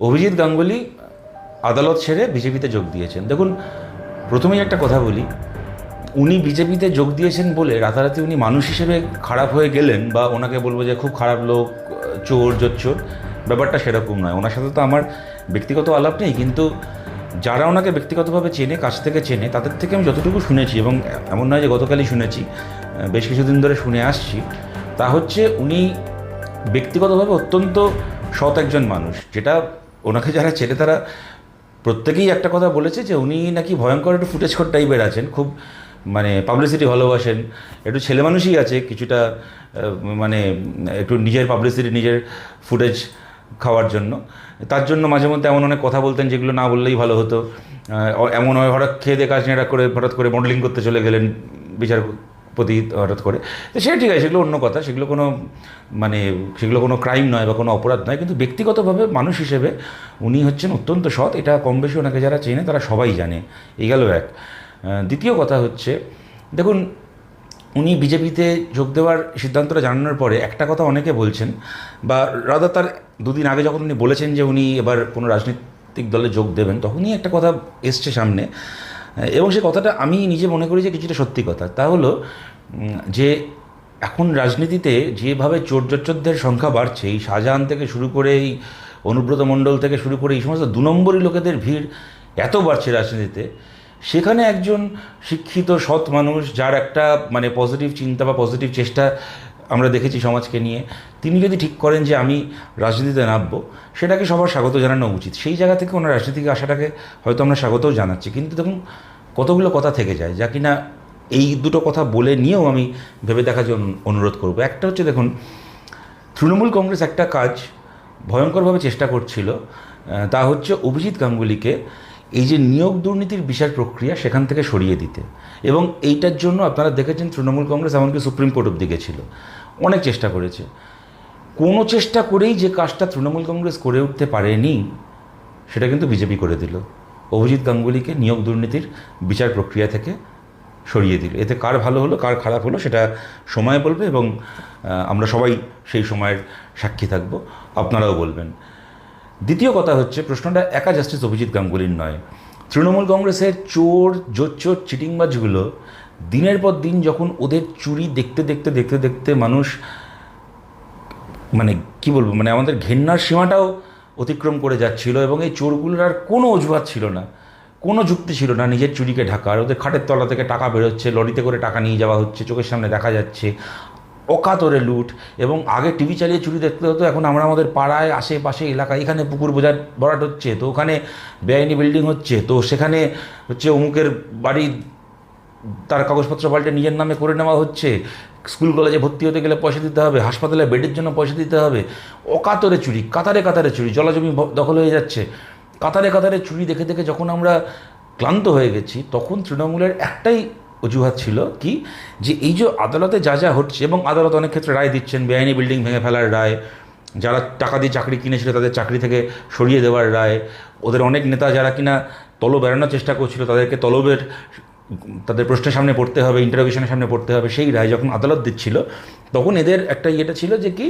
অভিজিৎ গাঙ্গুলি আদালত ছেড়ে বিজেপিতে যোগ দিয়েছেন। দেখুন, প্রথমেই একটা কথা বলি, উনি বিজেপিতে যোগ দিয়েছেন বলে রাতারাতি উনি মানুষ হিসেবে খারাপ হয়ে গেলেন বা ওনাকে বলব যে খুব খারাপ লোক, চোর, জোচ্চোর, ব্যাপারটা সেরকম নয়। ওনার সাথে তো আমার ব্যক্তিগত আলাপ নেই, কিন্তু যারা ওনাকে ব্যক্তিগতভাবে চেনে, কাছ থেকে চেনে, তাদের থেকে আমি যতটুকু শুনেছি এবং এমন নয় যে গতকালই শুনেছি বেশ কিছুদিন ধরে শুনে আসছি, তা হচ্ছে উনি ব্যক্তিগতভাবে অত্যন্ত সৎ একজন মানুষ, যেটা ওনাকে যারা চেনে তারা প্রত্যেকেই একটা কথা বলেছে যে উনি নাকি ভয়ঙ্কর একটু ফুটেজ খোর টাইপের আছেন, খুব মানে পাবলিসিটি ভালোবাসেন, একটু ছেলে মানুষই আছে, কিছুটা মানে একটু নিজের পাবলিসিটি নিজের ফুটেজ খাওয়ার জন্য। তার জন্য মাঝে মধ্যে এমন অনেক কথা বলতেন যেগুলো না বললেই ভালো হতো। এমন হয় হঠাৎ খেয়ে দিয়ে কাজ নেড়া করে, হঠাৎ করে মডেলিং করতে চলে গেলেন বিচারপতি হঠাৎ করে। তো সে ঠিক আছে, সেগুলো অন্য কথা, সেগুলো কোনো মানে সেগুলো কোনো ক্রাইম নয় বা কোনো অপরাধ নয়, কিন্তু ব্যক্তিগতভাবে মানুষ হিসেবে উনি হচ্ছেন অত্যন্ত সৎ। এটা কম বেশি ওনাকে যারা চেনে, তারা সবাই জানে। এই গেল এক। দ্বিতীয় কথা হচ্ছে, দেখুন, উনি বিজেপিতে যোগ দেওয়ার সিদ্ধান্তটা জানানোর পরে একটা কথা অনেকে বলছেন, বা রাদা তার দুদিন আগে যখন উনি বলেছেন যে উনি এবার কোনো রাজনৈতিক দলে যোগ দেবেন, তখনই একটা কথা এসছে সামনে। এবং সে কথাটা আমি নিজে মনে করি যে কিছুটা সত্যি কথা। তা হলো যে এখন রাজনীতিতে যেভাবে চোর চোরজচ্চরদের সংখ্যা বাড়ছে, এই শাহজাহান থেকে শুরু করে এই অনুব্রত মণ্ডল থেকে শুরু করে এই সমস্ত দু নম্বরই লোকেদের ভিড় এত বাড়ছে রাজনীতিতে, সেখানে একজন শিক্ষিত, সৎ মানুষ যার একটা মানে পজিটিভ চিন্তা বা পজিটিভ চেষ্টা আমরা দেখেছি সমাজকে নিয়ে, তিনি যদি ঠিক করেন যে আমি রাজনীতিতে নামবো, সেটাকে সবার স্বাগত জানানো উচিত। সেই জায়গা থেকে ওনার রাজনীতিকে আসাটাকে হয়তো আমরা স্বাগতও জানাচ্ছি। কিন্তু দেখুন, কতগুলো কথা থেকে যায় যা কিনা এই দুটো কথা বলে নিয়েও আমি ভেবে দেখার জন্য অনুরোধ করব। একটা হচ্ছে দেখুন, তৃণমূল কংগ্রেস একটা কাজ ভয়ঙ্করভাবে চেষ্টা করছিল তা হচ্ছে অভিজিৎ গাঙ্গুলিকে এই যে নিয়োগ দুর্নীতির বিচার প্রক্রিয়া সেখান থেকে সরিয়ে দিতে। এবং এইটার জন্য আপনারা দেখেছেন তৃণমূল কংগ্রেস এমনকি সুপ্রিম কোর্ট অব্দি গেছিল। অনেক চেষ্টা করেছে। কোনো চেষ্টা করেই যে কাজটা তৃণমূল কংগ্রেস করে উঠতে পারেনি, সেটা কিন্তু বিজেপি করে দিল। অভিজিৎ গাঙ্গুলিকে নিয়োগ দুর্নীতির বিচার প্রক্রিয়া থেকে সরিয়ে দিল। এতে কার ভালো হলো, কার খারাপ হলো, সেটা সময় বলবে এবং আমরা সবাই সেই সময়ের সাক্ষী থাকব। আপনারাও বলবেন। দ্বিতীয় কথা হচ্ছে, প্রশ্নটা একা জাস্টিস অভিজিৎ গাঙ্গুলির নয়। তৃণমূল কংগ্রেসের চোর, জোচ্চোর, চিটিংবাজগুলো দিনের পর দিন যখন ওদের চুরি দেখতে দেখতে দেখতে দেখতে মানুষ মানে কি বলব মানে আমাদের ঘেন্নার সীমাটাও অতিক্রম করে যাচ্ছিল এবং এই চোরগুলোর আর কোনো অজুহাত ছিল না, কোনো যুক্তি ছিল না নিজের চুরিকে ঢাকার ওদের খাটের তলা থেকে টাকা বেরোচ্ছে, লরিতে করে টাকা নিয়ে যাওয়া হচ্ছে, চোখের সামনে দেখা যাচ্ছে। অকাতরে লুট এবং আগে টিভি চালিয়ে চুরি দেখতে হতো, এখন আমরা আমাদের পাড়ায়, আশেপাশে এলাকায়, এখানে পুকুর বোঝার ভরাট হচ্ছে, তো ওখানে বেআইনি বিল্ডিং হচ্ছে, তো সেখানে হচ্ছে অমুকের বাড়ি তার কাগজপত্র পাল্টে নিজের নামে করে নেওয়া হচ্ছে স্কুল কলেজে ভর্তি হতে গেলে পয়সা দিতে হবে, হাসপাতালে বেডের জন্য পয়সা দিতে হবে, অকাতরে চুরি, কাতারে কাতারে চুরি, জলাজমি দখল হয়ে যাচ্ছে, কাতারে কাতারে চুরি দেখে দেখে যখন আমরা ক্লান্ত হয়ে গেছি, তখন তৃণমূলের একটাই অজুহাত ছিল কি? যে এই যে আদালতে যা যা হচ্ছে, এবং আদালত অনেক ক্ষেত্রে রায় দিচ্ছেন, বেআইনি বিল্ডিং ভেঙে ফেলার রায়, যারা টাকা দিয়ে চাকরি কিনেছিল তাদের চাকরি থেকে সরিয়ে দেওয়ার রায়, ওদের অনেক নেতা যারা কিনা তলব বেড়ানোর চেষ্টা করছিল, তাদেরকে তলবের, তাদের প্রশ্নের সামনে পড়তে হবে ইন্টারভিউশনের সামনে পড়তে হবে, সেই রায় যখন আদালত দিচ্ছিল, তখন এদের একটা ইয়েটা ছিল যে কি?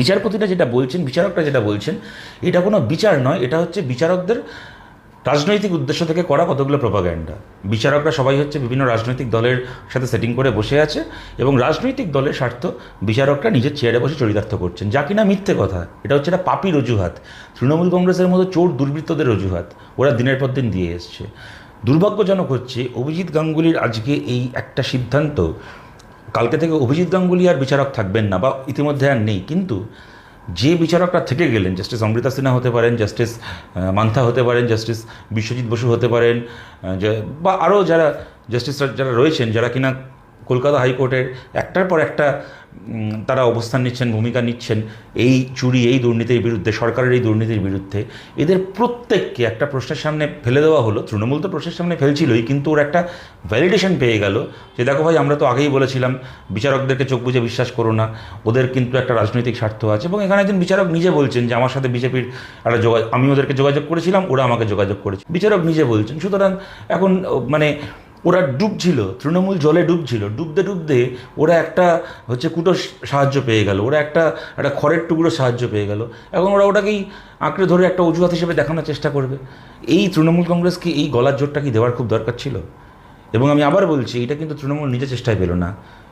বিচারপতিটা যেটা বলছেন, বিচারকরা যেটা বলছেন, এটা কোনো বিচার নয়, এটা হচ্ছে বিচারকদের রাজনৈতিক উদ্দেশ্য থেকে করা কতগুলো প্রপাগ্যান্ডা বিচারকরা সবাই হচ্ছে বিভিন্ন রাজনৈতিক দলের সাথে সেটিং করে বসে আছে এবং রাজনৈতিক দলের স্বার্থ বিচারকরা নিজের চেয়ারে বসে চরিতার্থ করছেন। যা কিনা মিথ্যে কথা। এটা হচ্ছে একটা পাপির অজুহাত। তৃণমূল কংগ্রেসের মতো চোর দুর্বৃত্তদের অজুহাত। ওরা দিনের পর দিন দিয়ে এসছে। দুর্ভাগ্যজনক হচ্ছে অভিজিৎ গাঙ্গুলির আজকে এই একটা সিদ্ধান্ত। কালকে থেকে অভিজিৎ গাঙ্গুলি আর বিচারক থাকবেন না বা ইতিমধ্যে আর নেই। কিন্তু যে বিচারকরা থেকে গেলেন জাস্টিস অমৃতা সিনহা হতে পারেন জাস্টিস মান্থা হতে পারেন জাস্টিস বিশ্বজিৎ বসু হতে পারেন বা আরও যারা জাস্টিসরা যারা রয়েছেন, যারা কিনা কলকাতা হাইকোর্টের একটার পর একটা তারা অবস্থান নিচ্ছেন, ভূমিকা নিচ্ছেন। এই চুরি, এই দুর্নীতির বিরুদ্ধে, সরকারের এই দুর্নীতির বিরুদ্ধে। এদের প্রত্যেককে একটা প্রশ্নের সামনে ফেলে দেওয়া হলো। তৃণমূল তো প্রশ্নের সামনে ফেলছিলই, কিন্তু ওর একটা ভ্যালিডেশন পেয়ে গেল যে, দেখো ভাই, আমরা তো আগেই বলেছিলাম, বিচারকদেরকে চোখ বুঝে বিশ্বাস করো না। ওদের কিন্তু একটা রাজনৈতিক স্বার্থ আছে। এবং এখানে একজন বিচারক নিজে বলছেন যে, আমার সাথে বিজেপির একটা যোগাযোগ, আমি ওদেরকে যোগাযোগ করেছিলাম, ওরা আমাকে যোগাযোগ করেছে। বিচারক নিজে বলছেন, সুতরাং এখন মানে ওরা ডুবছিল, তৃণমূল জলে ডুবছিল, ডুবতে ডুবতে ওরা একটা হচ্ছে কুটো সাহায্য পেয়ে গেল, ওরা একটা একটা খড়ের টুকরো সাহায্য পেয়ে গেল। এখন ওরা ওটাকেই আঁকড়ে ধরে একটা অজুহাত হিসেবে দেখানোর চেষ্টা করবে। এই তৃণমূল কংগ্রেসকে এই গলার জোরটা কি দেওয়ার খুব দরকার ছিল? এবং আমি আবার বলছি, এটা কিন্তু তৃণমূল নিজে চেষ্টায় পেল না।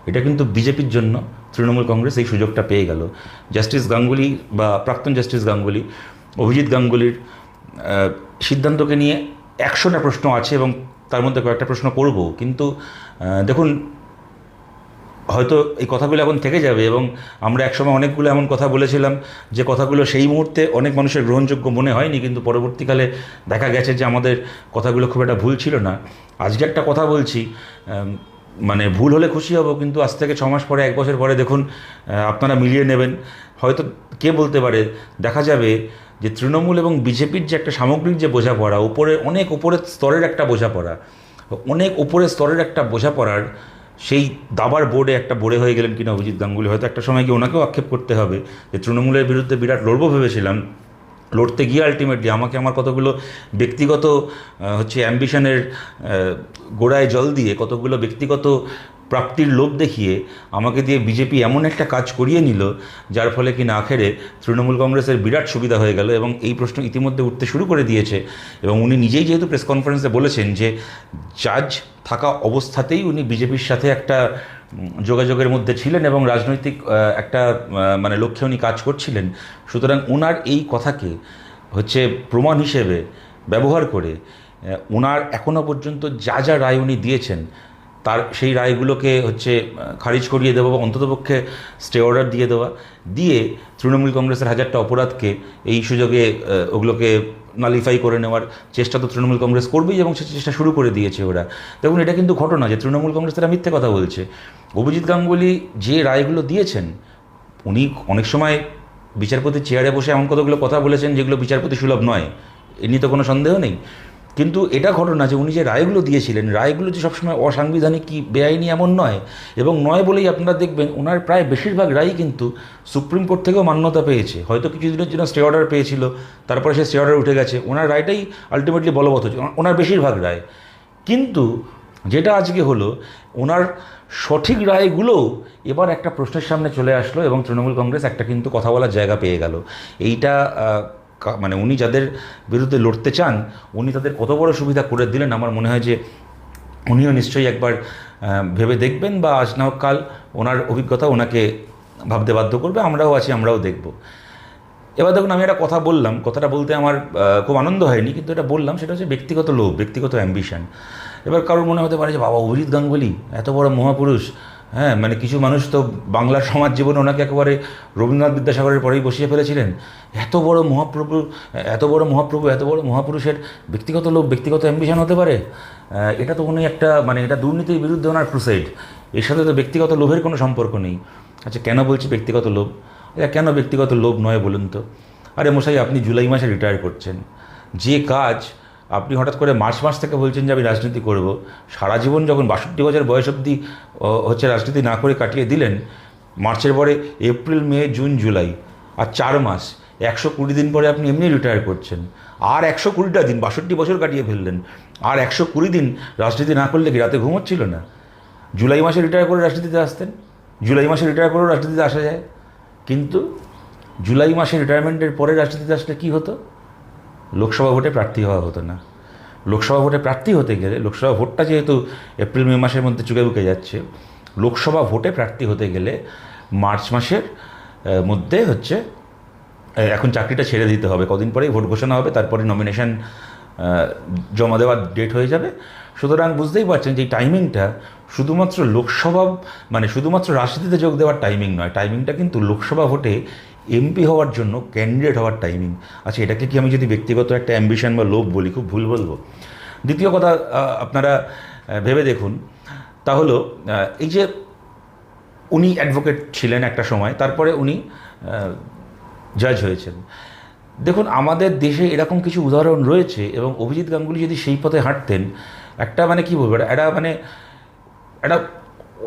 এটা কিন্তু বিজেপির জন্য তৃণমূল কংগ্রেস এই সুযোগটা পেয়ে গেল। জাস্টিস গাঙ্গুলি বা প্রাক্তন জাস্টিস গাঙ্গুলি, অভিজিৎ গাঙ্গুলির সিদ্ধান্তকে নিয়ে একশোটা প্রশ্ন আছে এবং তার মধ্যে কয়েকটা প্রশ্ন করব। কিন্তু দেখুন, হয়তো এই কথাগুলো এখন থেকে যাবে এবং আমরা একসময় অনেকগুলো এমন কথা বলেছিলাম যে কথাগুলো সেই মুহূর্তে অনেক মানুষের গ্রহণযোগ্য মনে হয়নি, কিন্তু পরবর্তীকালে দেখা গেছে যে আমাদের কথাগুলো খুব একটা ভুল ছিল না। আজকে একটা কথা বলছি মানে ভুল হলে খুশি হব, কিন্তু আজ থেকে ছ মাস পরে, এক বছর পরে দেখুন আপনারা মিলিয়ে নেবেন। হয়তো কে বলতে পারে, দেখা যাবে যে তৃণমূল এবং বিজেপির যে একটা সামগ্রিক যে বোঝাপড়া, উপরে অনেক উপরের স্তরের একটা বোঝাপড়া, অনেক উপরের স্তরের একটা বোঝাপড়ার সেই দাবার বোর্ডে একটা বোর্ডে হয়ে গেলেন কিনা অভিজিৎ গাঙ্গুলি। হয়তো একটা সময় গিয়ে ওনাকেও আক্ষেপ করতে হবে যে তৃণমূলের বিরুদ্ধে বিরাট লড়বো ভেবেছিলাম। লড়তে গিয়ে আলটিমেটলি আমাকে আমার কতগুলো ব্যক্তিগত হচ্ছে অ্যাম্বিশনের গোড়ায় জল দিয়ে কতগুলো ব্যক্তিগত প্রাপ্তির লোভ দেখিয়ে আমাকে দিয়ে বিজেপি এমন একটা কাজ করিয়ে নিল, যার ফলে কি না আখেরে তৃণমূল কংগ্রেসের বিরাট সুবিধা হয়ে গেল এবং এই প্রশ্ন ইতিমধ্যে উঠতে শুরু করে দিয়েছে। এবং উনি নিজেই যেহেতু প্রেস কনফারেন্সে বলেছেন যে, জাজ থাকা অবস্থাতেই উনি বিজেপির সাথে একটা যোগাযোগের মধ্যে ছিলেন এবং রাজনৈতিক একটা মানে লক্ষ্যে উনি কাজ করছিলেন। সুতরাং ওনার এই কথাকে হচ্ছে প্রমাণ হিসেবে ব্যবহার করে ওনার এখনও পর্যন্ত যা যা রায় উনি দিয়েছেন তার সেই রায়গুলোকে হচ্ছে খারিজ করিয়ে দেওয়া বা অন্ততপক্ষে স্টে অর্ডার দিয়ে দেওয়া, দিয়ে তৃণমূল কংগ্রেসের হাজারটা অপরাধকে এই সুযোগে ওগুলোকে নালিফাই করে নেওয়ার চেষ্টা তো তৃণমূল কংগ্রেস করবেই এবং সে চেষ্টা শুরু করে দিয়েছে ওরা। দেখুন, এটা কিন্তু ঘটনা যে তৃণমূল কংগ্রেস তারা মিথ্যে কথা বলছে। অভিজিৎ গাঙ্গুলি যে রায়গুলো দিয়েছেন, উনি অনেক সময় বিচারপতির চেয়ারে বসে এমন কতগুলো কথা বলেছেন যেগুলো বিচারপতি সুলভ নয়। এ নিয়ে তো কোনো সন্দেহ নেই। কিন্তু এটা ঘটনা যে উনি যে রায়গুলো দিয়েছিলেন, রায়গুলো যে সবসময় অসাংবিধানিক কি বেআইনি এমন নয় এবং নয় বলেই আপনারা দেখবেন ওনার প্রায় বেশিরভাগ রায়ই কিন্তু সুপ্রিম কোর্ট থেকেও মান্যতা পেয়েছে। হয়তো কিছুদিনের জন্য স্টে অর্ডার পেয়েছিল, তারপরে সে স্টে অর্ডার উঠে গেছে। ওনার রায়টাই আলটিমেটলি বলবৎ হচ্ছে ওনার বেশিরভাগ রায়। কিন্তু যেটা আজকে হলো, ওনার সঠিক রায়গুলোও এবার একটা প্রশ্নের সামনে চলে আসলো এবং তৃণমূল কংগ্রেস একটা কিন্তু কথা বলার জায়গা পেয়ে গেল। এইটা মানে উনি যাদের বিরুদ্ধে লড়তে চান, উনি তাদের কত বড় সুবিধা করে দিলেন, আমার মনে হয় যে উনিও নিশ্চয়ই একবার ভেবে দেখবেন বা আজ না কাল ওনার অভিজ্ঞতা ওনাকে ভাবতে বাধ্য করবে, আমরাও আছি, আমরাও দেখব। এবার দেখুন, আমি একটা কথা বললাম, কথাটা বলতে আমার খুব আনন্দ হয়নি, কিন্তু এটা বললাম, সেটা হচ্ছে ব্যক্তিগত লোভ, ব্যক্তিগত অ্যাম্বিশন এবার কারোর মনে হতে পারে যে, বাবা, অভিজিৎ গাঙ্গুলি, এত বড় মহাপুরুষ হ্যাঁ মানে কিছু মানুষ তো বাংলার সমাজ জীবনে ওনাকে একেবারে রবীন্দ্রনাথ বিদ্যাসাগরের পরেই বসিয়ে ফেলেছিলেন। এত বড় মহাপ্রভু, এত বড় মহাপ্রভু, এত বড় মহাপুরুষের ব্যক্তিগত লোভ, ব্যক্তিগত অ্যাম্বিশন হতে পারে? এটা তো উনি একটা মানে এটা দুর্নীতির বিরুদ্ধে ওনার ক্রুসাইড এর সাথে তো ব্যক্তিগত লোভের কোনো সম্পর্ক নেই। আচ্ছা কেন বলছি ব্যক্তিগত লোভ? এটা কেন ব্যক্তিগত লোভ নয় বলুন তো? আরে মশাই, আপনি জুলাই মাসে রিটায়ার করছেন। যে কাজ আপনি হঠাৎ করে মার্চ মাস থেকে বলছেন যে আমি রাজনীতি করব। সারা জীবন যখন বাষট্টি বছর বয়স অবধি হচ্ছে রাজনীতি না করে কাটিয়ে দিলেন, মার্চের পরে এপ্রিল, মে, জুন, জুলাই, আর চার মাস, একশো কুড়ি দিন পরে আপনি এমনি রিটায়ার করছেন। আর একশো কুড়িটা দিন, বাষট্টি বছর কাটিয়ে ফেললেন। আর একশো কুড়ি দিন রাজনীতি না করলে কি রাতে ঘুমোচ্ছিল না? জুলাই মাসে রিটায়ার করে রাজনীতিতে আসতেন? জুলাই মাসে রিটায়ার করেও রাজনীতিতে আসা যায়? কিন্তু জুলাই মাসে রিটায়ারমেন্টের পরে রাজনীতিতে আসলে কী হতো? লোকসভা ভোটে প্রার্থী হওয়া হতো না। লোকসভা ভোটে প্রার্থী হতে গেলে, লোকসভা ভোটটা যেহেতু এপ্রিল, মে মাসের মধ্যে চুকে বুকে যাচ্ছে, লোকসভা ভোটে প্রার্থী হতে গেলে মার্চ মাসের মধ্যে হচ্ছে এখন চাকরিটা ছেড়ে দিতে হবে। কদিন পরেই ভোট ঘোষণা হবে, তারপরে নমিনেশন জমা দেওয়ার ডেট হয়ে যাবে। সুতরাং বুঝতেই পারছেন যে টাইমিংটা শুধুমাত্র লোকসভা মানে শুধুমাত্র রাজনীতিতে যোগ দেওয়ার টাইমিং নয়। টাইমিংটা কিন্তু লোকসভা ভোটে এমপি হওয়ার জন্য ক্যান্ডিডেট হওয়ার টাইমিং আচ্ছা এটাকে কি আমি যদি ব্যক্তিগত একটা অ্যাম্বিশন বা লোভ বলি, খুব ভুল বলব? দ্বিতীয় কথা আপনারা ভেবে দেখুন। তা হলো এই যে উনি অ্যাডভোকেট ছিলেন একটা সময়, তারপরে উনি জাজ হয়েছেন। দেখুন, আমাদের দেশে এরকম কিছু উদাহরণ রয়েছে এবং অভিজিৎ গাঙ্গুলি যদি সেই পথে হাঁটতেন, একটা মানে কী বলব একটা মানে একটা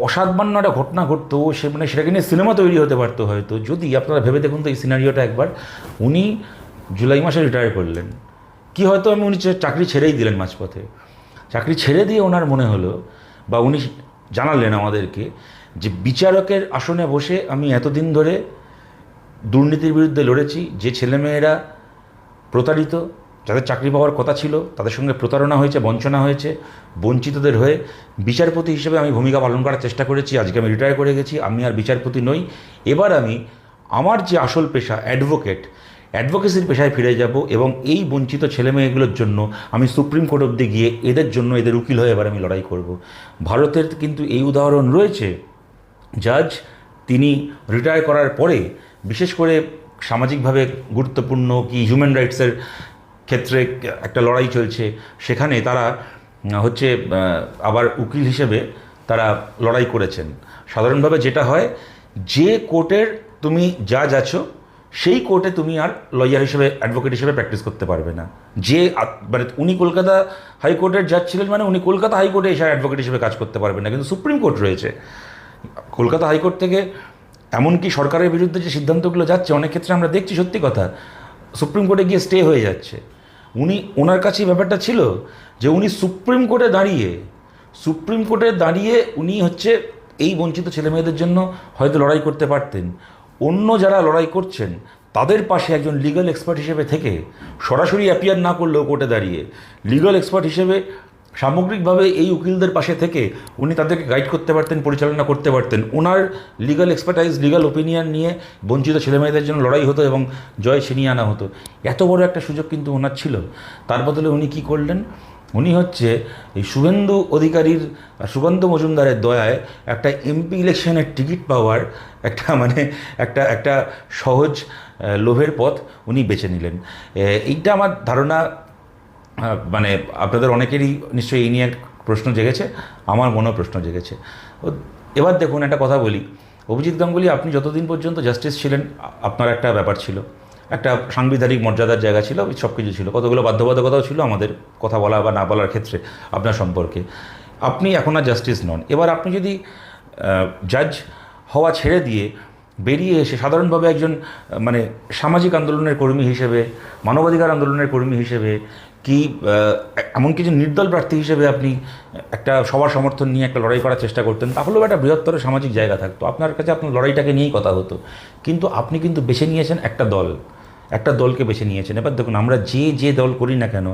অসাধান্য একটা ঘটনা ঘটতো, সে মানে সেটাকে নিয়ে সিনেমা তৈরি হতে পারতো হয়তো। যদি আপনারা ভেবে দেখুন তো এই সিনারিওটা একবার। উনি জুলাই মাসে রিটায়ার করলেন। কি হয়তো আমি উনি চাকরি ছেড়েই দিলেন মাঝপথে। চাকরি ছেড়ে দিয়ে ওনার মনে হলো বা উনি জানালেন আমাদেরকে যে বিচারকের আসনে বসে আমি এতদিন ধরে দুর্নীতির বিরুদ্ধে লড়েছি, যে ছেলেমেয়েরা প্রতারিত যাদের চাকরি পাওয়ার কথা ছিল, তাদের সঙ্গে প্রতারণা হয়েছে, বঞ্চনা হয়েছে, বঞ্চিতদের হয়ে বিচারপতি হিসেবে আমি ভূমিকা পালন করার চেষ্টা করেছি, আজকে আমি রিটায়ার করে গেছি, আমি আর বিচারপতি নই। এবার আমি আমার যে আসল পেশা অ্যাডভোকেট অ্যাডভোকেসির পেশায় ফিরে যাব এবং এই বঞ্চিত ছেলেমেয়েগুলোর জন্য আমি সুপ্রিম কোর্ট অব্দি গিয়ে এদের জন্য এদের উকিল হয়ে এবার আমি লড়াই করব। ভারতের কিন্তু এই উদাহরণ রয়েছে জাজ তিনি রিটায়ার করার পরে বিশেষ করে সামাজিকভাবে গুরুত্বপূর্ণ কি হিউম্যান রাইটসের ক্ষেত্রে একটা লড়াই চলছে, সেখানে তারা, হচ্ছে আবার উকিল হিসেবে তারা লড়াই করেছেন। সাধারণভাবে যেটা হয়, যে কোর্টের তুমি জাজ আছো, সেই কোর্টে তুমি আর লয়ার হিসেবে অ্যাডভোকেট হিসেবে প্র্যাকটিস করতে পারবে না। যে মানে উনি কলকাতা হাইকোর্টের জাজ ছিলেন মানে উনি কলকাতা হাইকোর্টে এসে অ্যাডভোকেট হিসেবে কাজ করতে পারবেন না। কিন্তু সুপ্রিম কোর্ট রয়েছে। কলকাতা হাইকোর্ট থেকে এমনকি সরকারের বিরুদ্ধে যে সিদ্ধান্তগুলো যাচ্ছে, অনেক ক্ষেত্রে আমরা দেখছি সত্যি কথা, সুপ্রিম কোর্টে গিয়ে স্টে হয়ে যাচ্ছে। উনি, ওনার কাছে ব্যাপারটা ছিল যে উনি সুপ্রিম কোর্টে দাঁড়িয়ে, সুপ্রিম কোর্টে দাঁড়িয়ে উনি হচ্ছে এই বঞ্চিত ছেলে মেয়েদের জন্য হয়তো লড়াই করতে পারতেন। অন্য যারা লড়াই করছেন, তাদের পাশে একজন লিগাল এক্সপার্ট হিসেবে থেকে সরাসরি অ্যাপিয়ার না করলেও কোর্টে দাঁড়িয়ে লিগাল এক্সপার্ট হিসেবে সামগ্রিকভাবে এই উকিলদের পাশে থেকে উনি তাদেরকে গাইড করতে পারতেন, পরিচালনা করতে পারতেন। ওনার লিগাল এক্সপার্টাইজ লিগাল ওপিনিয়ন নিয়ে বঞ্চিত ছেলেমেয়েদের জন্য লড়াই হতো এবং জয় ছিনিয়ে আনা হতো। এত বড় একটা সুযোগ কিন্তু ওনার ছিল। তার বদলে উনি কি করলেন? উনি হচ্ছে এই শুভেন্দু অধিকারীর সুকান্ত মজুমদারের দয়ায় একটা এমপি ইলেকশনের টিকিট পাওয়ার একটা মানে একটা একটা সহজ লোভের পথ উনি বেছে নিলেন। এইটা আমার ধারণা মানে আপনাদের অনেকেরই নিশ্চয়ই এই নিয়ে প্রশ্ন জেগেছে আমার মনেও প্রশ্ন জেগেছে। ও, এবার দেখুন একটা কথা বলি। অভিজিৎ গাঙ্গুলি আপনি যতদিন পর্যন্ত জাস্টিস ছিলেন আপনার একটা ব্যাপার ছিল। একটা সাংবিধানিক মর্যাদার জায়গা ছিল সব কিছু ছিল। কতগুলো বাধ্যবাধকতাও ছিল আমাদের কথা বলা বা না বলার ক্ষেত্রে আপনার সম্পর্কে। আপনি এখন আর জাস্টিস নন। এবার আপনি যদি জাজ হওয়া ছেড়ে দিয়ে বেরিয়ে এসে সাধারণভাবে একজন মানে সামাজিক আন্দোলনের কর্মী হিসেবে মানবাধিকার আন্দোলনের কর্মী হিসেবে কি আহ, এমনকি যে নির্দল প্রার্থী হিসেবে আপনি একটা সবার সমর্থন নিয়ে একটা লড়াই করার চেষ্টা করতেন তাহলেও একটা বৃহত্তর সামাজিক জায়গা থাকতো। আপনার কাছে আপনার লড়াইটাকে নিয়েই কথা হতো। কিন্তু আপনি কিন্তু বেছে নিয়েছেন একটা দল। একটা দলকে বেছে নিয়েছেন। এবার দেখুন আমরা যে যে দল করি না কেন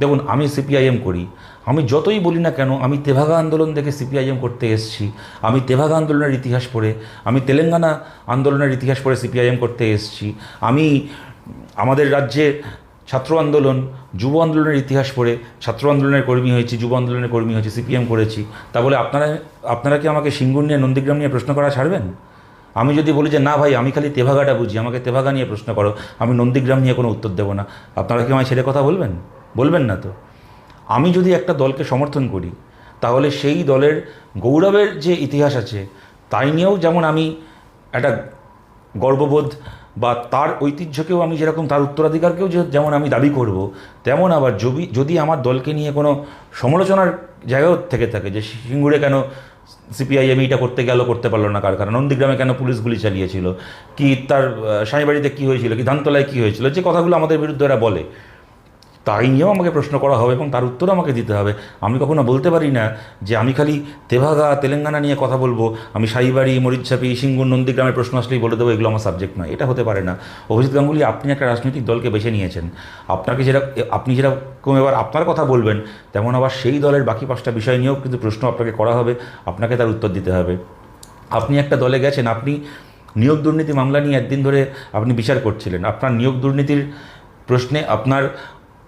দেখুন আমি সিপিআইএম করি। আমি যতই বলি না কেন আমি তেভাগা আন্দোলন থেকে সিপিআইএম করতে এসেছি। আমি তেভাগা আন্দোলনের ইতিহাস পড়ে আমি তেলেঙ্গানা আন্দোলনের ইতিহাস পড়ে সিপিআইএম করতে এসেছি। আমি আমাদের রাজ্যে ছাত্র আন্দোলন, যুব আন্দোলনের ইতিহাস পড়ে ছাত্র আন্দোলনের কর্মী হয়েছি, যুব আন্দোলনের কর্মী হয়েছি, সিপিএম করেছি। তা বলে আপনারা আপনারা কি আমাকে সিঙ্গুর নিয়ে, নন্দীগ্রাম নিয়ে প্রশ্ন করা ছাড়বেন? আমি যদি বলি যে, না ভাই, আমি খালি তেভাগাটা বুঝি, আমাকে তেভাগা নিয়ে প্রশ্ন করো, আমি নন্দীগ্রাম নিয়ে কোনো উত্তর দেবো না। আপনারা কি আমায় ছেড়ে কথা বলবেন? বলবেন না তো। আমি যদি একটা দলকে সমর্থন করি, তাহলে সেই দলের গৌরবের যে ইতিহাস আছে, তাই নিয়েও যেমন আমি একটা গর্ববোধ বা তার ঐতিহ্যকেও আমি যেরকম, তার উত্তরাধিকারকেও যেমন আমি দাবি করব, তেমন আবার যদি যদি আমার দলকে নিয়ে কোনো সমালোচনার জায়গাও থেকে থাকে যে সিঙ্গুরে কেন সিপিআইএম এইটা করতে গেল, করতে পারল না কার কারণ, নন্দীগ্রামে কেন পুলিশ গুলি চালিয়েছিল, কি তার স্বামীবাড়িতে কী হয়েছিল, কি ধানতলায় কী হয়েছিল, যে কথাগুলো আমাদের বিরুদ্ধে এরা বলে। তাই নিয়েও আমাকে প্রশ্ন করা হবে এবং তার উত্তর আমাকে দিতে হবে। আমি কখনো বলতে পারি না যে আমি খালি তেভাগা, তেলেঙ্গানা নিয়ে কথা বলব। আমি সাইবাড়ি মরিচাপি সিঙ্গুর, নন্দীগ্রামের প্রশ্ন আসলেই বলে দেবো, এগুলো আমার সাবজেক্ট নয়। এটা হতে পারে না। অভিজিৎ গাঙ্গুলি, আপনি একটা রাজনৈতিক দলকে বেছে নিয়েছেন। আপনাকে যেটা আপনি যেরকম এবার আপনার কথা বলবেন, তেমন আবার সেই দলের বাকি পাঁচটা বিষয় নিয়েও কিন্তু প্রশ্ন আপনাকে করা হবে। আপনাকে তার উত্তর দিতে হবে। আপনি একটা দলে গেছেন, আপনি নিয়োগ দুর্নীতি মামলা নিয়ে একদিন ধরে আপনি বিচার করছিলেন। আপনার নিয়োগ দুর্নীতির প্রশ্নে আপনার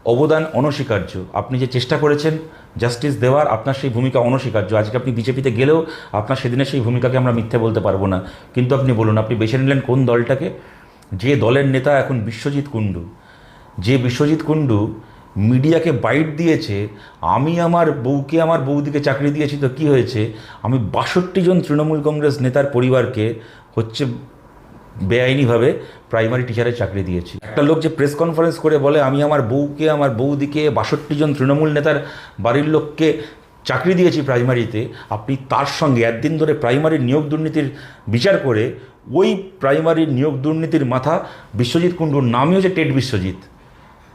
অবদান অনস্বীকার্য। আপনি যে চেষ্টা করেছেন জাস্টিস দেওয়ার, আপনার সেই ভূমিকা অনস্বীকার্য। আজকে আপনি বিজেপিতে গেলেও আপনার সেদিনের সেই ভূমিকাকে আমরা মিথ্যে বলতে পারব না। কিন্তু আপনি বলুন, আপনি বেছে নিলেন কোন দলটাকে? যে দলের নেতা এখন বিশ্বজিৎ কুণ্ডু। যে বিশ্বজিৎ কুণ্ডু মিডিয়াকে বাইট দিয়েছে, আমি আমার বউকে, আমার বৌদিকে চাকরি দিয়েছি তো কি হয়েছে? আমি বাষট্টি জন তৃণমূল কংগ্রেস নেতার পরিবারকে হচ্ছে বেআইনিভাবে প্রাইমারি টিচারের চাকরি দিয়েছি। একটা লোক যে প্রেস কনফারেন্স করে বলে, আমি আমার বউকে, আমার বৌদিকে, বাষট্টি জন তৃণমূল নেতার বাড়ির লোককে চাকরি দিয়েছি প্রাইমারিতে আপনি তার সঙ্গে একদিন ধরে প্রাইমারি নিয়োগ দুর্নীতির বিচার করে, ওই প্রাইমারি নিয়োগ দুর্নীতির মাথা বিশ্বজিৎ কুণ্ডুর নামই হচ্ছে টেট বিশ্বজিৎ।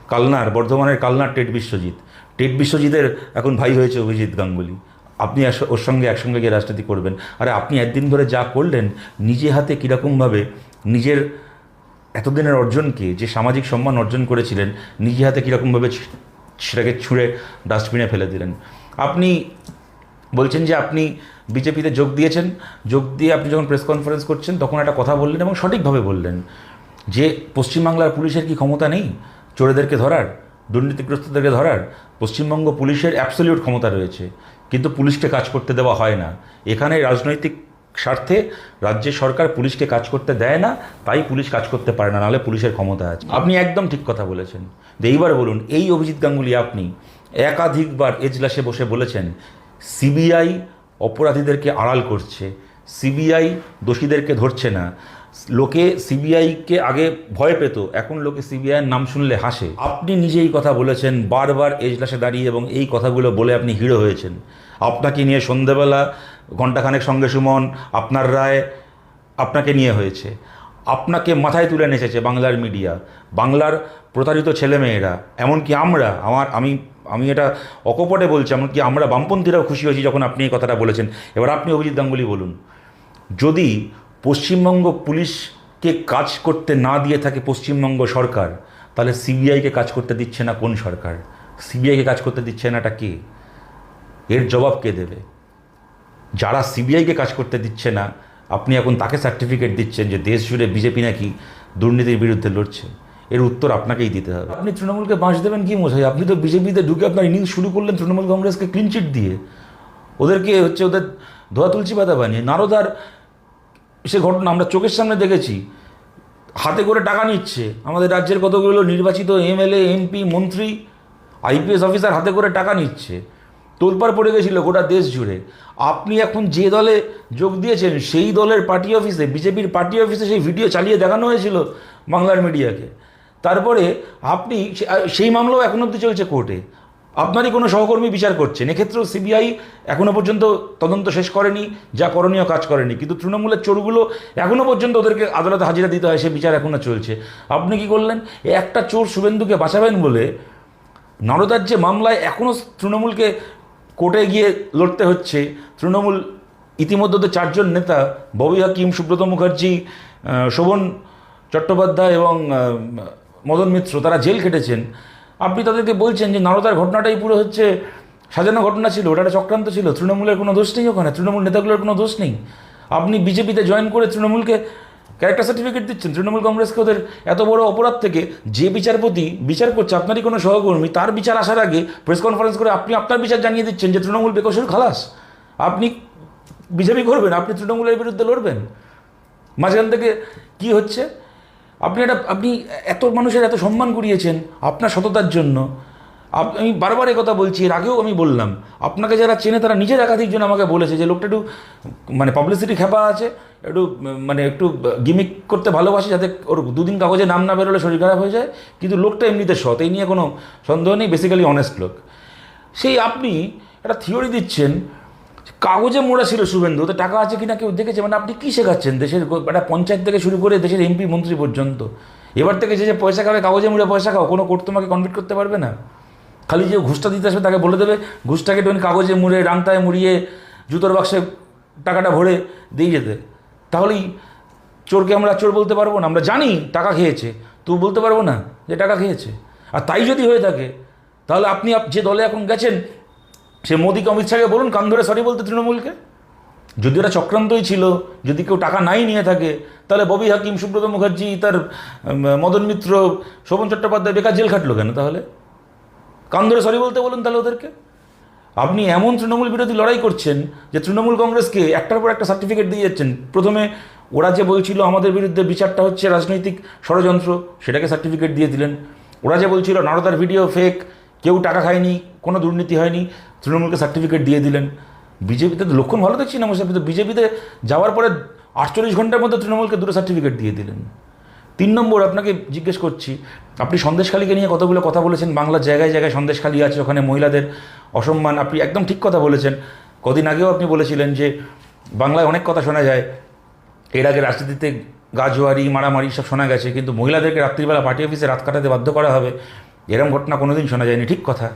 কালনার, বর্ধমানের কালনার টেট বিশ্বজিৎ। টেট বিশ্বজিতের এখন ভাই হয়েছে অভিজিৎ গাঙ্গুলি। আপনি ওর সঙ্গে একসঙ্গে গিয়ে রাজনীতি করবেন। আরে আপনি একদিন ধরে যা করলেন, নিজে হাতে কীরকমভাবে নিজের এতদিনের অর্জনকে, যে সামাজিক সম্মান অর্জন করেছিলেন, নিজে হাতে কীরকমভাবে সেটাকে ছুঁড়ে ডাস্টবিনে ফেলে দিলেন। আপনি বলছেন যে আপনি বিজেপিতে যোগ দিয়েছেন। যোগ দিয়ে আপনি যখন প্রেস কনফারেন্স করছেন, তখন একটা কথা বললেন এবং সঠিকভাবে বললেন যে, পশ্চিমবাংলার পুলিশের কি ক্ষমতা নেই? চোরেদেরকে ধরার, দুর্নীতিগ্রস্তদেরকে ধরার, পশ্চিমবঙ্গ পুলিশের অ্যাবসলিউট ক্ষমতা রয়েছে। কিন্তু পুলিশকে কাজ করতে দেওয়া হয় না। এখানে রাজনৈতিক স্বার্থে রাজ্যের সরকার পুলিশকে কাজ করতে দেয় না, তাই পুলিশ কাজ করতে পারে না, নাহলে পুলিশের ক্ষমতা আছে। আপনি একদম ঠিক কথা বলেছেন। এইবার বলুন, এই অভিজিৎ গাঙ্গুলি আপনি একাধিকবার এজলাসে বসে বলেছেন, সিবিআই অপরাধীদেরকে আড়াল করছে, সিবিআই দোষীদেরকে ধরছে না। লোকে সিবিআইকে আগে ভয় পেত, এখন লোকে সিবিআইয়ের নাম শুনলে হাসে। আপনি নিজেই কথা বলেছেন, বারবার এজলাসে দাঁড়িয়ে এবং এই কথাগুলো বলে আপনি হিরো হয়েছেন। আপনাকে নিয়ে সন্ধেবেলা ঘণ্টাখানেক সঙ্গে সুমন, আপনার রায় আপনাকে নিয়ে হয়েছে। আপনাকে মাথায় তুলে নেচেছে বাংলার মিডিয়া। বাংলার প্রতারিত ছেলেমেয়েরা, এমনকি আমরা, আমার, আমি আমি এটা অকপটে বলছি, এমনকি আমরা বামপন্থীরাও খুশি হয়েছি যখন আপনি এই কথাটা বলেছেন। এবার আপনি অভিজিৎ গাঙ্গুলি বলুন। যদি পশ্চিমবঙ্গ পুলিশকে কাজ করতে না দিয়ে থাকে পশ্চিমবঙ্গ সরকার, তাহলে সিবিআইকে কাজ করতে দিচ্ছে না কোন সরকার? সিবিআইকে কাজ করতে দিচ্ছে না এটা কে? এর জবাব কে দেবে? যারা সিবিআইকে কাজ করতে দিচ্ছে না, আপনি এখন তাকে সার্টিফিকেট দিচ্ছেন যে দেশ জুড়ে বিজেপি নাকি দুর্নীতির বিরুদ্ধে লড়ছে। এর উত্তর আপনাকেই দিতে হবে। আপনি তৃণমূলকে বাঁশ দেবেন কি মশাই? আপনি তো বিজেপিতে ঢুকে আপনার ইনিংস শুরু করলেন তৃণমূল কংগ্রেসকে ক্লিনচিট দিয়ে। ওদেরকে হচ্ছে ওদের ধোয়া তুলসী পাতা বানিয়ে। নারদার সে ঘটনা আমরা চোখের সামনে দেখেছি। হাতে করে টাকা নিচ্ছে। আমাদের রাজ্যের কতগুলো নির্বাচিত এমএলএ এমপি মন্ত্রী আইপিএস অফিসার হাতে করে টাকা নিচ্ছে। তোলপাড় পড়ে গেছিল গোটা দেশ জুড়ে। আপনি এখন যে দলে যোগ দিয়েছেন, সেই দলের পার্টি অফিসে, বিজেপির পার্টি অফিসে সেই ভিডিও চালিয়ে দেখানো হয়েছিল বাংলার মিডিয়াকে। তারপরে আপনি সেই মামলাও এখন অবধি চলছে কোর্টে। আপনারই কোনো সহকর্মী বিচার করছেন। এক্ষেত্রেও সিবিআই এখনও পর্যন্ত তদন্ত শেষ করেনি, যা করণীয় কাজ করেনি। কিন্তু তৃণমূলের চোরগুলো এখনও পর্যন্ত ওদেরকে আদালতে হাজিরা দিতে হয়, সে বিচার এখনও চলছে। আপনি কি করলেন? একটা চোর শুভেন্দুকে বাঁচাবেন বলে নরদার যে মামলায় এখনও তৃণমূলকে কোর্টে গিয়ে লড়তে হচ্ছে। তৃণমূল ইতিমধ্যে তো চারজন নেতা, ববি হাকিম, সুব্রত মুখার্জি শোভন চট্টোপাধ্যায় এবং মদন মিত্র, তারা জেল কেটেছেন আপনি তাদেরকে বলছেন যে নারদার ঘটনাটাই পুরো হচ্ছে সাজানো ঘটনা ছিল, ওটা একটা চক্রান্ত ছিল। তৃণমূলের কোনো দোষ নেই ওখানে, তৃণমূল নেতাগুলোর কোনো দোষ নেই। আপনি বিজেপিতে জয়েন করে তৃণমূলকে ক্যারেক্টার সার্টিফিকেট দিচ্ছেন তৃণমূল কংগ্রেসকে ওদের এত বড় অপরাধ থেকে যে বিচারপতি বিচার করছে, আপনারই কোনো সহকর্মী, তার বিচার আসার আগে প্রেস কনফারেন্স করে আপনি আপনার বিচার জানিয়ে দিচ্ছেন যে তৃণমূল বেকসুর খালাস। আপনি বিজেপি করবেন, আপনি তৃণমূলের বিরুদ্ধে লড়বেন। মাঝখান থেকে কি হচ্ছে? আপনি এটা আপনি এত মানুষের এত সম্মান করিয়েছেন আপনার সততার জন্য। আমি বারবার কথা বলছি, এর আগেও আমি বললাম, আপনাকে যারা চেনে তারা নিজের একাধিক জন আমাকে বলেছে যে লোকটা একটু মানে পাবলিসিটি খেপা আছে, একটু মানে একটু গিমিক করতে ভালোবাসে যাতে ওর দুদিন কাগজে নাম না বেরোলে শরীর খারাপ হয়ে যায়, কিন্তু লোকটা এমনিতে সৎ, এই নিয়ে কোনো সন্দেহ নেই বেসিক্যালি অনেস্ট লোক। সেই আপনি একটা থিওরি দিচ্ছেন, কাগজে মোড়া ছিল শুভেন্দু তো টাকা আছে কিনা কেউ দেখেছে? মানে আপনি কী শেখাচ্ছেন দেশের একটা পঞ্চায়েত থেকে শুরু করে দেশের এমপি মন্ত্রী পর্যন্ত? এবার থেকে যে যে পয়সা খাবে, কাগজে মুড়ে পয়সা খাও, কোনো কোর্ট তোমাকে কনভিট করতে পারবে না? খালি যে ঘুষটা দিতে আসবে তাকে বলে দেবে, ঘুষটাকে একটুখানি কাগজে মুড়ে রাংতায় মুড়িয়ে, জুতোর বাক্সে টাকাটা ভরে দিয়ে যেতে। তাহলেই চোরকে আমরা চোর বলতে পারব না, আমরা জানি টাকা খেয়েছে, তবু বলতে পারব না যে টাকা খেয়েছে। আর তাই যদি হয়ে থাকে, তাহলে আপনি যে দলে এখন গেছেন, সে মোদীকে অমিত শাহকে বলুন, কান ধরে সরি বলতে তৃণমূলকে। যদি ওটা চক্রান্তই ছিল, যদি কেউ টাকা নাই নিয়ে থাকে, তাহলে ববি হাকিম, সুব্রত মুখার্জি, তার মদন মিত্র, শোভন চট্টোপাধ্যায় বেকার জেল খাটলো কেন তাহলে? কান ধরে সরি বলতে বলুন তাহলে ওদেরকে। আপনি এমন তৃণমূল বিরোধী লড়াই করছেন যে তৃণমূল কংগ্রেসকে একটার পর একটা সার্টিফিকেট দিয়ে যাচ্ছেন। প্রথমে ওরা যে বলছিল আমাদের বিরুদ্ধে বিচারটা হচ্ছে রাজনৈতিক ষড়যন্ত্র, সেটাকে সার্টিফিকেট দিয়ে দিলেন। ওরা যে বলছিল নারদার ভিডিও ফেক কেউ টাকা খায়নি, কোনো দুর্নীতি হয়নি, তৃণমূলকে সার্টিফিকেট দিয়ে দিলেন। বিজেপিতে তো লক্ষণ ভালো দেখছি না আপনি বিজেপিতে যাওয়ার পরে আটচল্লিশ ঘণ্টার মধ্যে তৃণমূলকে দুটো সার্টিফিকেট দিয়ে দিলেন। তিন নম্বর আপনাকে জিজ্ঞেস করছি, আপনি সন্দেশখালীকে নিয়ে কতগুলো কথা বলেছেন? বাংলার জায়গায় জায়গায় সন্দেশখালী আছে, ওখানে মহিলাদের অসম্মান। আপনি একদম ঠিক কথা বলেছেন। কদিন আগেও আপনি বলেছিলেন যে বাংলায় অনেক কথা শোনা যায়। এর আগে রাজনীতিতে গাজোয়ারি, মারামারি সব শোনা গেছে, কিন্তু মহিলাদেরকে রাত্রিবেলা পার্টি অফিসে রাত কাটাতে বাধ্য করা হবে, এরম ঘটনা কোনোদিন শোনা যায়নি। ঠিক কথা।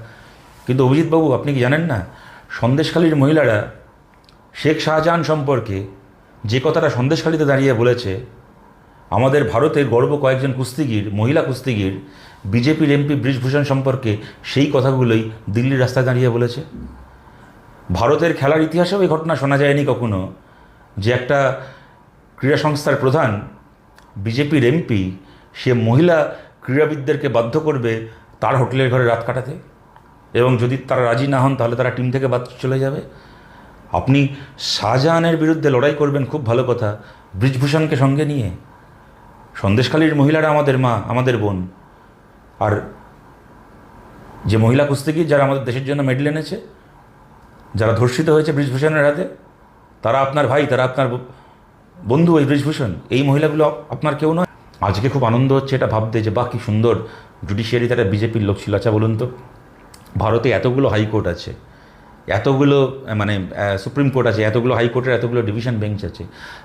কিন্তু অভিজিৎবাবু, আপনি কি জানেন না? সন্দেশখালীর মহিলারা শেখ শাহজাহান সম্পর্কে যে কথাটা সন্দেশখালীতে দাঁড়িয়ে বলেছে আমাদের ভারতের গর্ব কয়েকজন কুস্তিগির, মহিলা কুস্তিগির, বিজেপির এমপি ব্রিজভূষণ সম্পর্কে সেই কথাগুলোই দিল্লির রাস্তায় দাঁড়িয়ে বলেছে। ভারতের খেলার ইতিহাসেও এই ঘটনা শোনা যায়নি কখনো যে একটা ক্রীড়া সংস্থার প্রধান, বিজেপির এমপি, সে মহিলা ক্রীড়াবিদদেরকে বাধ্য করবে তার হোটেলের ঘরে রাত কাটাতে। এবং যদি তারা রাজি না হন, তাহলে তারা টিম থেকে বাদ চলে যাবে। আপনি শাহজাহানের বিরুদ্ধে লড়াই করবেন, খুব ভালো কথা। ব্রিজভূষণকে সঙ্গে নিয়ে সন্দেশখালীর মহিলারা আমাদের মা, আমাদের বোন। আর যে মহিলা কুস্তিগির যারা আমাদের দেশের জন্য মেডেল এনেছে, যারা ধর্ষিত হয়েছে ব্রিজভূষণের হাতে, তারা আপনার ভাই, তারা আপনার বন্ধু ওই ব্রিজভূষণ। এই মহিলাগুলো আপনার কেউ নয়। আজকে খুব আনন্দ হচ্ছে এটা ভাবতে যে বাহ, কি সুন্দর জুডিশিয়ারি তারা বিজেপির লোক ছিল। আচ্ছা বলুন তো, ভারতে এতগুলো হাইকোর্ট আছে, এতগুলো মানে সুপ্রিম কোর্ট আছে, এতগুলো হাইকোর্টের এতগুলো ডিভিশন বেঞ্চ আছে।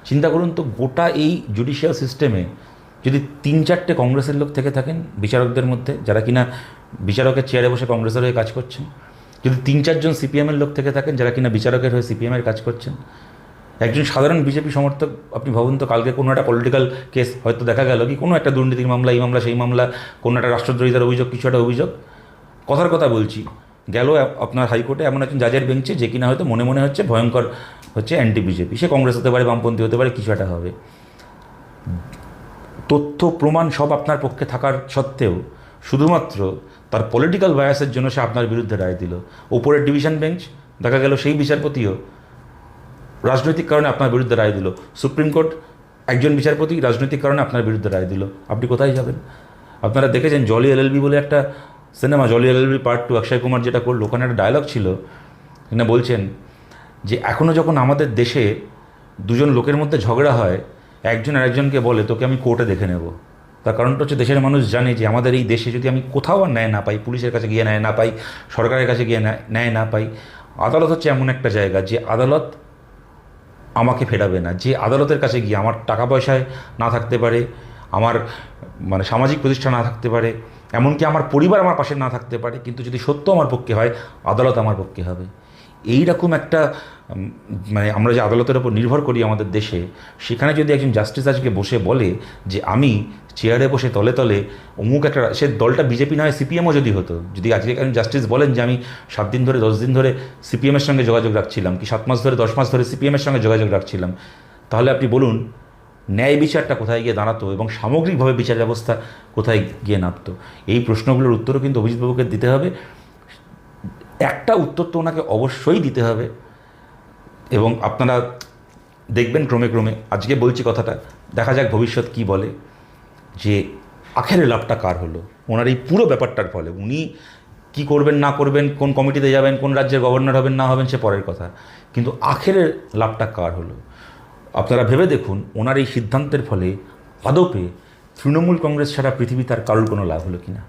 চিন্তা করুন তো, গোটা এই জুডিশিয়াল সিস্টেমে যদি তিন চারটে কংগ্রেসের লোক থেকে থাকেন, বিচারকদের মধ্যে, যারা কিনা বিচারকের চেয়ারে বসে কংগ্রেসের হয়ে কাজ করছেন, যদি তিন চারজন সিপিএমের লোক থেকে থাকেন, যারা কিনা বিচারকের হয়ে সিপিএমের কাজ করছেন, একজন সাধারণ বিজেপি সমর্থক, আপনি ভাবুন তো, কালকে কোনো একটা পলিটিক্যাল কেস হয়তো দেখা গেল কি, কোনো একটা দুর্নীতির মামলা, এই মামলা, সেই মামলা, কোনো একটা রাষ্ট্রদ্রোহিতার অভিযোগ, কিছু একটা অভিযোগ। কথার কথা বলছি, গেল আপনার হাইকোর্টে এমন একজন জাজের বেঞ্চে, যে কিনা হয়তো মনে মনে হচ্ছে ভয়ঙ্কর হচ্ছে অ্যান্টি বিজেপি সে কংগ্রেস হতে পারে, বামপন্থী হতে পারে, কিছু একটা হবে। তথ্য প্রমাণ সব আপনার পক্ষে থাকার সত্ত্বেও শুধুমাত্র তার পলিটিক্যাল বায়াসের জন্য সে আপনার বিরুদ্ধে রায় দিল। ওপরের ডিভিশন বেঞ্চ দেখা গেল সেই বিচারপতিও রাজনৈতিক কারণে আপনার বিরুদ্ধে রায় দিল। সুপ্রিম কোর্ট, একজন বিচারপতি রাজনৈতিক কারণে আপনার বিরুদ্ধে রায় দিল। আপনি কোথায় যাবেন? আপনারা দেখেছেন জলি এলএলবি বলে একটা cinema Jolly LLB part two Akshay Kumar যেটা করল, ওখানে একটা ডায়লগ ছিল। এখানে বলছেন যে এখনও যখন আমাদের দেশে দুজন লোকের মধ্যে ঝগড়া হয় একজন আরেকজনকে বলে, তোকে আমি কোর্টে দেখে নেব। তার কারণটা হচ্ছে, দেশের মানুষ জানে যে আমাদের এই দেশে যদি আমি কোথাও আর ন্যায় না পাই, পুলিশের কাছে গিয়ে ন্যায় না পাই, সরকারের কাছে গিয়ে ন্যায়- না পাই, আদালত হচ্ছে এমন একটা জায়গা যে আদালত আমাকে ফেরাবে না। যে আদালতের কাছে গিয়ে আমার টাকা পয়সায় না থাকতে পারে, আমার মানে সামাজিক প্রতিষ্ঠান না থাকতে পারে, এমনকি আমার পরিবার আমার পাশে না থাকতে পারে, কিন্তু যদি সত্য আমার পক্ষে হয়, আদালত আমার পক্ষে হবে। এই রকম একটা মানে আমরা যে আদালতের ওপর নির্ভর করি আমাদের দেশে, সেখানে যদি একজন জাস্টিস আজকে বসে বলে যে আমি চেয়ারে বসে তলে তলে অমুক একটা, সে দলটা বিজেপি নয় সিপিএমও যদি হতো, যদি আজকে একজন জাস্টিস বলেন যে আমি সাত দিন ধরে, দশ দিন ধরে সিপিএমের সঙ্গে যোগাযোগ রাখছিলাম, কি সাত মাস ধরে, দশ মাস ধরে সিপিএমের সঙ্গে যোগাযোগ রাখছিলাম, তাহলে আপনি বলুন, ন্যায় বিচারটা কোথায় গিয়ে দাঁড়াতো এবং সামগ্রিকভাবে বিচার ব্যবস্থা কোথায় গিয়ে নামতো? এই প্রশ্নগুলোর উত্তরও কিন্তু অভিজিৎবাবুকে দিতে হবে। একটা উত্তর তো ওনাকে অবশ্যই দিতে হবে। এবং আপনারা দেখবেন ক্রমে ক্রমে, আজকে বলছি কথাটা, দেখা যাক ভবিষ্যৎ কি বলে, যে আখেরে লাভটা কার হলো, ওনার এই পুরো ব্যাপারটার ফলে, উনি কি করবেন না করবেন, কোন কমিটিতে যাবেন, কোন রাজ্যের গভর্নর হবেন, না হবেন, সে পরের কথা, কিন্তু আখেরের লাভটা কার হলো? আপনারা ভেবে দেখুন, ওনার এই সিদ্ধান্তের ফলে, আদপে তৃণমূল কংগ্রেস ছাড়া পৃথিবী তার কারোর কোনো লাভ হলো কিনা?